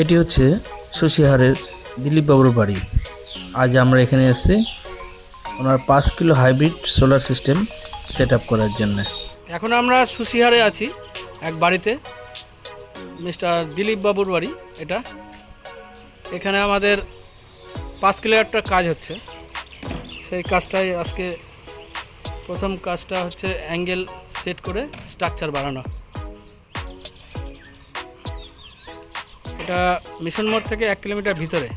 এটি হচ্ছে শশীহারের দিলীপ বাবুর বাড়ি। আজ আমরা এখানে এসেছি ওনার পাঁচ kilo hybrid solar system set up করার জন্য। এখন আমরা সুশিহারে আছি, এক বাড়িতে। মিস্টার দিলীপ বাবুর বাড়ি এটা। এখানে আমাদের পাঁচ কিলো একটা কাজ হচ্ছে। সেই কাজটাই আজকে প্রথম কাজটা হচ্ছে অ্যাঙ্গেল সেট করে স্ট্রাকচার বানানো। এটা মিশন মোড় থেকে এক কিলোমিটার ভিতরে।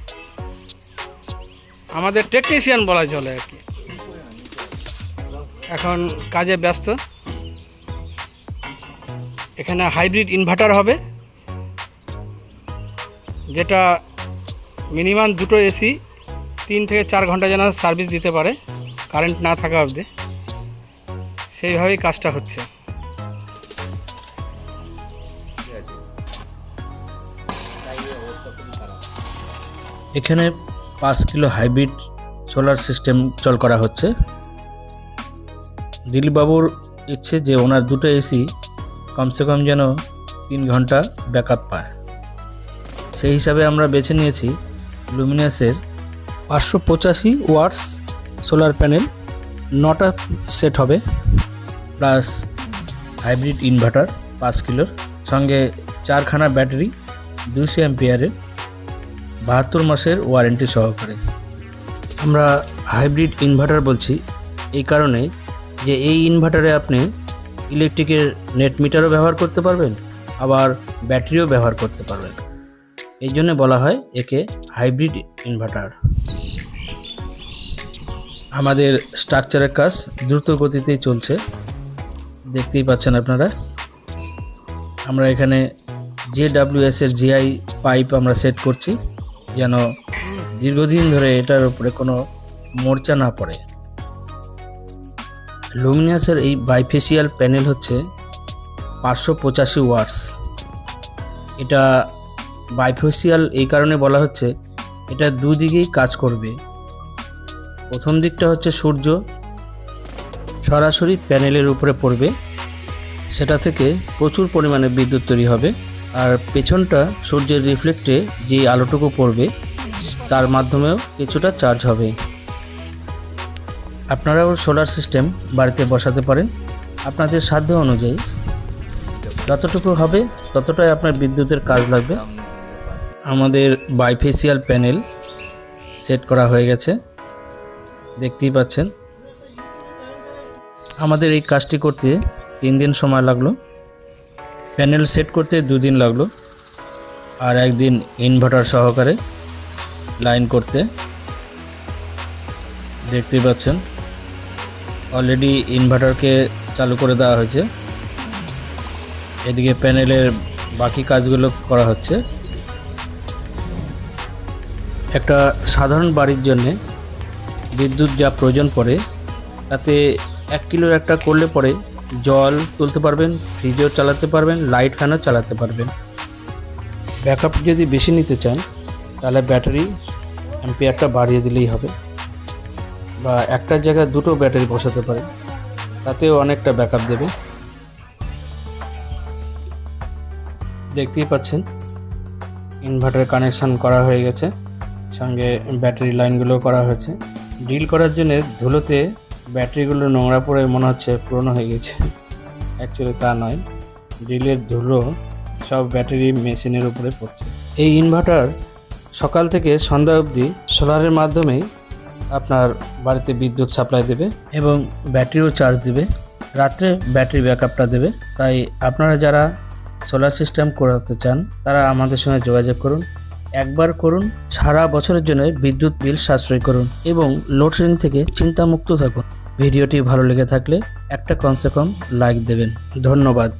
আমাদের টেকনিশিয়ান বলা চলে আর কি। এখন কাজে ব্যস্ত। এখানে হাইব্রিড ইনভার্টার হবে। যেটা মিনিমাম দুটো এসি তিন থেকে চার ঘণ্টা যেন সার্ভিস দিতে পারে কারেন্ট না থাকা অবধি। সেইভাবেই কাজটা হচ্ছে। এখানে পাঁচ কিলো হাইব্রিড সোলার সিস্টেম চল করা হচ্ছে। দিলীপবাবুর ইচ্ছে যে ওনার দুটো এসি কমসে কম যেন তিন ঘণ্টা ব্যাকআপ পায়। সেই হিসাবে আমরা বেছে নিয়েছি লুমিনাসের পাঁচশো পঁচাশি ওয়াটস সোলার প্যানেল। নটা সেট হবে, প্লাস হাইব্রিড ইনভার্টার পাঁচ কিলোর। সঙ্গে চারখানা ব্যাটারি দুশো অ্যাম্পিয়ারের বাহাত্তর মাসের ওয়ারেন্টি সহকারে। আমরা হাইব্রিড ইনভার্টার বলছি, এই কারণে যে এই ইনভার্টারে আপনি ইলেকট্রিকের নেট মিটারও ব্যবহার করতে পারবেন, আবার ব্যাটারিও ব্যবহার করতে পারবেন। এই জন্য বলা হয় একে হাইব্রিড ইনভার্টার। আমাদের স্ট্রাকচারের কাজ দ্রুত গতিতেই চলছে। দেখতেই পাচ্ছেন আপনারা। আমরা এখানে জে ডাব্লিউএস এর জিআই পাইপ আমরা সেট করছি, যেন দীর্ঘদিন ধরে এটার উপরে কোনো মোর্চা না পড়ে। লুমিনাসের এই বাইফেসিয়াল প্যানেল হচ্ছে পাঁচশো পঁচাশি ওয়াটস এটা বাইফেসিয়াল এই কারণে বলা হচ্ছে, এটা দুদিকেই কাজ করবে। প্রথম দিকটা হচ্ছে সূর্য, সরাসরি প্যানেলের উপরে পড়বে। সেটা থেকে প্রচুর পরিমাণে বিদ্যুৎ তৈরি হবে। আর পেছনটা সূর্যের রিফ্লেক্টে যে আলোটুকু পড়বে, তার মাধ্যমেও কিছুটা চার্জ হবে। আপনারাও সোলার সিস্টেম বাড়িতে বসাতে পারেন। আপনাদের সাধ্য অনুযায়ী। যতটুকু হবে, ততটাই আপনার বিদ্যুতের কাজ লাগবে। আমাদের বাইফেসিয়াল প্যানেল সেট করা হয়ে গেছে। দেখতেই পাচ্ছেন। আমাদের এই কাজটি করতে তিন দিন সময় লাগল। প্যানেল সেট করতে দুদিন লাগল আর একদিন ইনভার্টার সহকারে লাইন করতে। দেখতেই পাচ্ছেন অলরেডি ইনভার্টারকে চালু করে দেওয়া হয়েছে। এদিকে প্যানেলের বাকি কাজগুলো করা হচ্ছে। একটা সাধারণ বাড়ির জন্যে বিদ্যুৎ যা প্রয়োজন পড়ে, তাতে এক কিলোর একটা করলে পরে জল তুলতে পারবেন, ফ্রিজও চালাতে পারবেন লাইট ফ্যানও চালাতে পারবেন। ব্যাকআপ যদি বেশি নিতে চান, তাহলে ব্যাটারি অ্যাম্পিয়ারটা বাড়িয়ে দিলেই হবে। বা একটার জায়গায় দুটো ব্যাটারি বসাতে পারেন, তাতেও অনেকটা ব্যাকআপ দেবে। দেখতেই পাচ্ছেন ইনভার্টার কানেকশন করা হয়ে গেছে, সঙ্গে ব্যাটারি লাইনগুলো করা হয়েছে। ডিল করার জন্য ধুলোতে ব্যাটারিগুলো নোংরা পড়ে মনে হচ্ছে পুরনো হয়ে গেছে। অ্যাকচুয়ালি তা নয়। ড্রিলের ধুলো সব ব্যাটারি মেশিনের উপরে পড়ছে। এই ইনভার্টার সকাল থেকে সন্ধ্যা অবধি সোলারের মাধ্যমেই আপনার বাড়িতে বিদ্যুৎ সাপ্লাই দেবে এবং ব্যাটারিও চার্জ দেবে। রাত্রে ব্যাটারি ব্যাকআপটা দেবে। তাই আপনারা যারা সোলার সিস্টেম করাতে চান, তারা আমাদের সঙ্গে যোগাযোগ করুন। একবার করুন, সারা বছরের জন্য বিদ্যুৎ বিল সাশ্রয় করুন এবং লোডশেডিং থেকে চিন্তামুক্ত থাকুন। ভিডিওটি ভালো লেগে থাকলে একটা কমসে কম লাইক দেবেন। ধন্যবাদ।